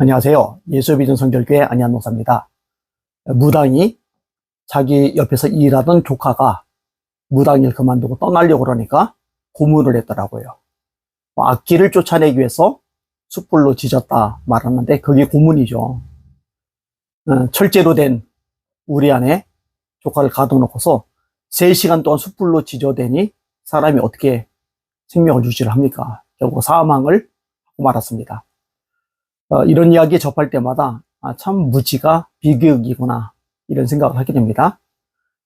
안녕하세요. 예수비전 성결교회 안양노사입니다. 무당이 자기 옆에서 일하던 조카가 무당일 그만두고 떠나려고 그러니까 고문을 했더라고요. 뭐 악기를 쫓아내기 위해서 숯불로 지졌다 말하는데 그게 고문이죠. 어, 철제로 된 우리 안에 조카를 가둬놓고서 3시간 동안 숯불로 지져대니 사람이 어떻게 생명을 유지를 합니까? 결국 사망을 하고 말았습니다. 어, 이런 이야기 접할 때마다 아, 참 무지가 비교육이구나 이런 생각을 하게 됩니다.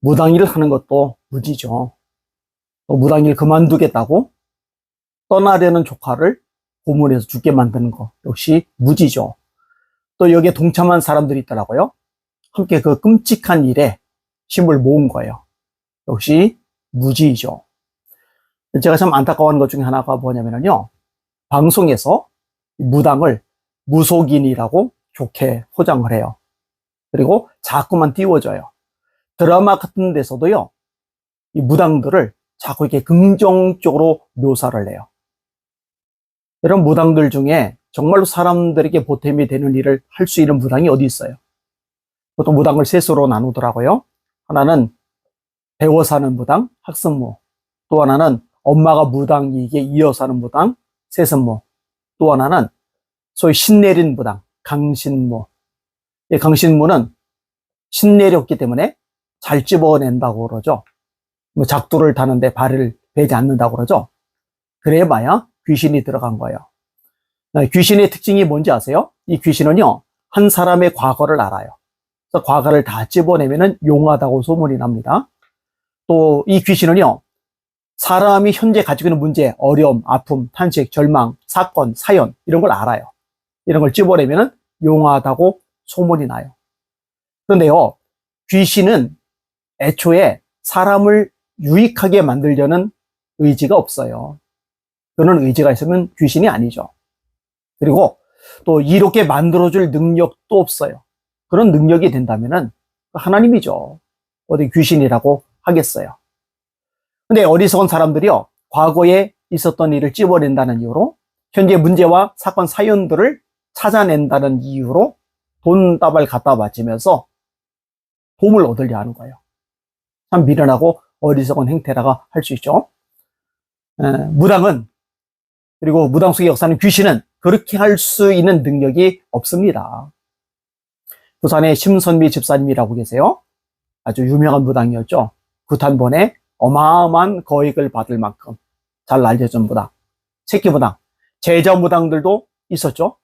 무당일을 하는 것도 무지죠. 또 무당일 그만두겠다고 떠나려는 조카를 고문해서 죽게 만드는 것 역시 무지죠. 또 여기에 동참한 사람들이 있더라고요. 함께 그 끔찍한 일에 힘을 모은 거예요. 역시 무지이죠. 제가 참 안타까워하는 것 중에 하나가 뭐냐면요. 방송에서 무당을 무속인이라고 좋게 포장을 해요. 그리고 자꾸만 띄워줘요. 드라마 같은 데서도요, 이 무당들을 자꾸 이렇게 긍정적으로 묘사를 해요. 이런 무당들 중에 정말로 사람들에게 보탬이 되는 일을 할 수 있는 무당이 어디 있어요? 보통 무당을 셋으로 나누더라고요. 하나는 배워 사는 무당, 학습무. 또 하나는 엄마가 무당이게 이어서 하는 무당, 세습무. 또 하나는 소위 신내린 무당, 강신무. 이 강신무는 신내렸기 때문에 잘 집어낸다고 그러죠. 뭐 작두를 다는데 발을 베지 않는다고 그러죠. 그래봐야 귀신이 들어간 거예요. 아, 귀신의 특징이 뭔지 아세요? 이 귀신은요, 한 사람의 과거를 알아요. 그래서 과거를 다 집어내면 용하다고 소문이 납니다. 또 이 귀신은요, 사람이 현재 가지고 있는 문제, 어려움, 아픔, 탄식, 절망, 사건, 사연, 이런 걸 알아요. 이런 걸 집어내면 용하다고 소문이 나요. 그런데요, 귀신은 애초에 사람을 유익하게 만들려는 의지가 없어요. 그런 의지가 있으면 귀신이 아니죠. 그리고 또 이롭게 만들어줄 능력도 없어요. 그런 능력이 된다면은 하나님이죠. 어디 귀신이라고 하겠어요. 근데 어리석은 사람들이요, 과거에 있었던 일을 찝어낸다는 이유로 현재 문제와 사건 사연들을 찾아낸다는 이유로 돈다발 갖다 바치면서 도움을 얻으려 하는 거예요. 참 미련하고 어리석은 행태라고 할수 있죠. 에, 무당은 그리고 무당 속의 역사는 귀신은 그렇게 할 수 있는 능력이 없습니다. 부산의 심선미 집사님이라고 계세요. 아주 유명한 무당이었죠. 구탄본에 어마어마한 거액을 받을 만큼 잘 알려진 무당, 새끼 무당, 제자 무당들도 있었죠.